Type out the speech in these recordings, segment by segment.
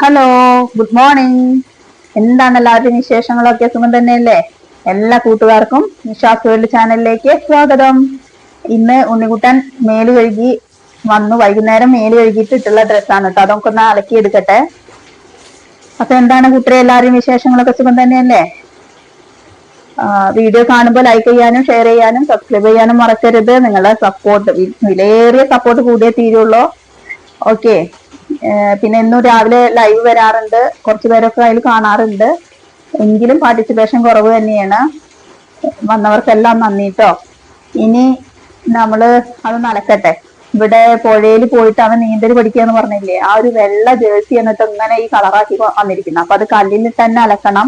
Hello good morning എന്താണ് എല്ലാവരുടെയും വിശേഷങ്ങളൊക്കെ? സുഖം തന്നെയല്ലേ? എല്ലാ കൂട്ടുകാർക്കും നിഷാസ് വേൾഡ് ചാനലിലേക്ക് സ്വാഗതം. ഇന്ന് ഉണ്ണിക്കുട്ടൻ മേൽ കഴുകി വന്നു. വൈകുന്നേരം മേൽ കഴുകിയിട്ട് ഇട്ടുള്ള ഡ്രസ്സാണ് കേട്ടോ. അതൊക്കെ ഒന്ന് അലക്കി എടുക്കട്ടെ. അപ്പൊ എന്താണ് കൂട്ടരെ എല്ലാവരുടെയും വിശേഷങ്ങളൊക്കെ? സുഖം തന്നെയല്ലേ? വീഡിയോ കാണുമ്പോൾ ലൈക്ക് ചെയ്യാനും ഷെയർ ചെയ്യാനും സബ്സ്ക്രൈബ് ചെയ്യാനും മറക്കരുത്. നിങ്ങളുടെ സപ്പോർട്ട് വിലയേറിയ സപ്പോർട്ട് കൂടിയേ തീരുള്ളൂ. ഓക്കെ പിന്നെ ഇന്നും രാവിലെ ലൈവ് വരാറുണ്ട്. കുറച്ച് പേരൊക്കെ അതിൽ കാണാറുണ്ട്. എങ്കിലും പാർട്ടിസിപ്പേഷൻ കുറവ് തന്നെയാണ്. വന്നവർക്കെല്ലാം നന്ദി കേട്ടോ ഇനി നമ്മൾ അത് നടക്കട്ടെ ഇവിടെ പുഴയിൽ പോയിട്ട് അവൻ നീന്തൽ പഠിക്കുക എന്ന് പറഞ്ഞില്ലേ? ആ ഒരു വെള്ള ജേഴ്സി എന്നിട്ട് ഇങ്ങനെ ഈ കളറാക്കി വന്നിരിക്കുന്നു. അപ്പൊ അത് കല്ലിൽ തന്നെ അലക്കണം.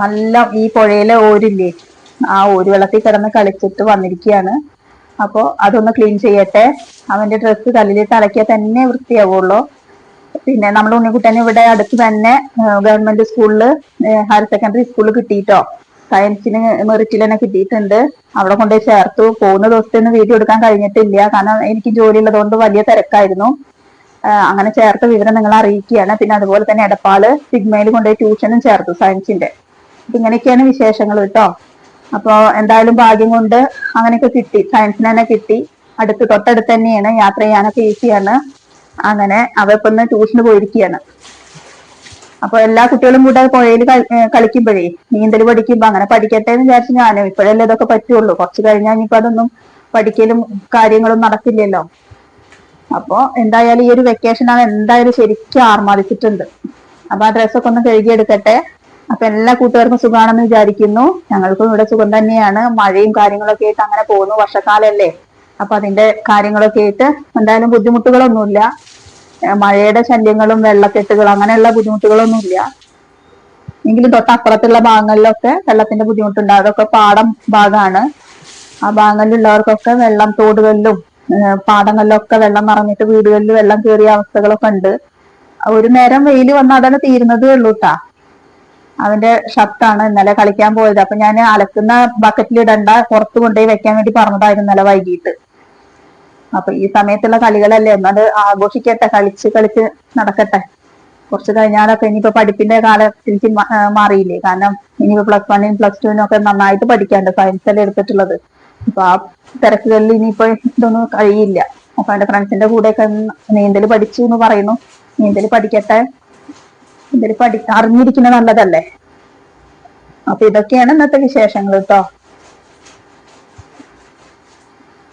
നല്ല ഈ പുഴയിലെ ഓരില്ലേ? ആ ഒരു വെള്ളത്തിൽ കിടന്ന് കളിച്ചിട്ട് വന്നിരിക്കുകയാണ് അപ്പോ അതൊന്ന് ക്ലീൻ ചെയ്യട്ടെ. അവന്റെ ഡ്രസ്സ് കല്ലിലിട്ട് തലക്കിയാൽ തന്നെ വൃത്തിയാവുള്ളൂ. പിന്നെ നമ്മൾ ഉണ്ണിക്കുട്ടനെ ഇവിടെ അടുത്ത് തന്നെ ഗവൺമെന്റ് സ്കൂളിൽ ഹയർ സെക്കൻഡറി സ്കൂളിൽ കിട്ടിയിട്ടോ? സയൻസിന് മെറിറ്റിൽ തന്നെ കിട്ടിയിട്ടുണ്ട്. അവിടെ കൊണ്ടുപോയി ചേർത്തു. പോകുന്ന ദിവസത്തെ ഒന്നും വീഡിയോ എടുക്കാൻ കഴിഞ്ഞിട്ടില്ല. കാരണം എനിക്ക് ജോലി ഉള്ളതുകൊണ്ട് വലിയ തിരക്കായിരുന്നു. അങ്ങനെ ചേർത്ത വിവരം നിങ്ങൾ അറിയിക്കുകയാണ്. പിന്നെ അതുപോലെ തന്നെ എടപ്പാൾ സിഗ്മയിൽ കൊണ്ടുപോയി ട്യൂഷനും ചേർത്തു സയൻസിന്റെ ഇങ്ങനെയൊക്കെയാണ് വിശേഷങ്ങൾ കേട്ടോ. അപ്പോ എന്തായാലും ഭാഗ്യം കൊണ്ട് അങ്ങനെയൊക്കെ കിട്ടി. സയൻസിന് തന്നെ കിട്ടി. അടുത്ത് തൊട്ടടുത്ത് തന്നെയാണ് യാത്ര ചെയ്യാനൊക്കെ ഈസിയാണ് അങ്ങനെ അവ ഒന്ന് ട്യൂഷന് പോയിരിക്കുകയാണ് അപ്പൊ എല്ലാ കുട്ടികളും കൂടെ പുഴയിൽ കളിക്കുമ്പോഴേ നീന്തൽ പഠിക്കുമ്പോ അങ്ങനെ പഠിക്കട്ടെ എന്ന് വിചാരിച്ചു ഞാനും ഇപ്പോഴല്ലേ ഇതൊക്കെ പറ്റുള്ളൂ. കുറച്ച് കഴിഞ്ഞാൽ ഇനിയിപ്പോ അതൊന്നും പഠിക്കലും കാര്യങ്ങളും നടക്കില്ലല്ലോ. അപ്പോ എന്തായാലും ഈ ഒരു വെക്കേഷൻ ആണ് എന്തായാലും ശരിക്കും ആർമാദിച്ചിട്ടുണ്ട്. അപ്പൊ ആ ഡ്രസ്സൊക്കെ ഒന്ന് കഴുകിയെടുക്കട്ടെ. അപ്പൊ എല്ലാ കൂട്ടുകാർക്കും സുഖമാണെന്ന് വിചാരിക്കുന്നു. ഞങ്ങൾക്കും ഇവിടെ സുഖം തന്നെയാണ്. മഴയും കാര്യങ്ങളൊക്കെ ആയിട്ട് അങ്ങനെ പോകുന്നു. വർഷക്കാലല്ലേ. അപ്പൊ അതിന്റെ കാര്യങ്ങളൊക്കെ ആയിട്ട് എന്തായാലും ബുദ്ധിമുട്ടുകളൊന്നുമില്ല. മഴയുടെ ശല്യങ്ങളും വെള്ളക്കെട്ടുകളും അങ്ങനെയുള്ള ബുദ്ധിമുട്ടുകളൊന്നുമില്ല. എങ്കിലും തൊട്ടപ്പുറത്തുള്ള ഭാഗങ്ങളിലൊക്കെ വെള്ളത്തിന്റെ ബുദ്ധിമുട്ടുണ്ട്. അതൊക്കെ പാടം ഭാഗമാണ് ആ ഭാഗങ്ങളിലുള്ളവർക്കൊക്കെ വെള്ളം തോടുകളിലും പാടങ്ങളിലൊക്കെ വെള്ളം നിറഞ്ഞിട്ട് വീടുകളിൽ വെള്ളം കയറിയ അവസ്ഥകളൊക്കെ ഉണ്ട്. ഒരു നേരം വെയിൽ വന്നാൽ അതാണ് തീരുന്നതേ ഉള്ളൂ കേട്ടാ അവന്റെ ഷർട്ടാണ് ഇന്നലെ കളിക്കാൻ പോയത്. അപ്പൊ ഞാൻ അലക്കുന്ന ബക്കറ്റിൽ ഇടണ്ട പുറത്ത് കൊണ്ടുപോയി വെക്കാൻ വേണ്ടി പറഞ്ഞതായിരുന്നു ഇന്നലെ വൈകിട്ട്. അപ്പൊ ഈ സമയത്തുള്ള കളികളല്ലേ ഒന്നത് ആഘോഷിക്കട്ടെ കളിച്ച് കളിച്ച് നടക്കട്ടെ. കുറച്ച് കഴിഞ്ഞാലൊക്കെ ഇനിയിപ്പോ പഠിപ്പിന്റെ കാലത്തിലേക്ക് മാറിയില്ലേ. കാരണം ഇനിയിപ്പോ പ്ലസ് വണ്ണിനും പ്ലസ് ടുവിനും ഒക്കെ നന്നായിട്ട് പഠിക്കാണ്ട് സയൻസ് അല്ലേ എടുത്തിട്ടുള്ളത്. അപ്പൊ ആ തിരക്കുകളിൽ ഇനിയിപ്പോ ഇതൊന്നും കഴിയില്ല. അപ്പൊ എന്റെ ഫ്രണ്ട്സിന്റെ കൂടെയൊക്കെ നീന്തൽ പഠിച്ചു എന്ന് പറയുന്നു. നീന്തൽ പഠിക്കട്ടെ. ഇതിൽ പഠി അറിഞ്ഞിരിക്കുന്നത് നല്ലതല്ലേ? അപ്പൊ ഇതൊക്കെയാണ് ഇന്നത്തെ വിശേഷങ്ങൾ കേട്ടോ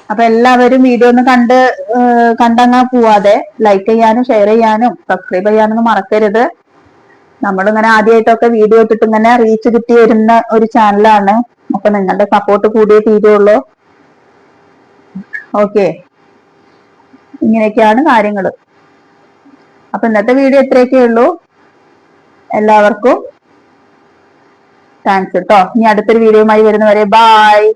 അപ്പൊ എല്ലാവരും വീഡിയോ ഒന്ന് കണ്ട് കണ്ടങ്ങാ പോവാതെ ലൈക്ക് ചെയ്യാനും ഷെയർ ചെയ്യാനും സബ്സ്ക്രൈബ് ചെയ്യാനൊന്നും മറക്കരുത്. നമ്മളിങ്ങനെ ആദ്യമായിട്ടൊക്കെ വീഡിയോ ഇട്ടിട്ട് ഇങ്ങനെ റീച്ച് കിട്ടി വരുന്ന ഒരു ചാനലാണ് അപ്പൊ നിങ്ങളുടെ സപ്പോർട്ട് കൂടിയേ തീരുള്ളൂ. ഓക്കെ ഇങ്ങനെയൊക്കെയാണ് കാര്യങ്ങൾ അപ്പൊ ഇന്നത്തെ വീഡിയോ ഇത്രയൊക്കെ ഉള്ളൂ. എല്ലാവർക്കും താങ്ക്സ് കേട്ടോ ഇനി അടുത്തൊരു വീഡിയോയുമായി വരുന്നവരെ ബായ്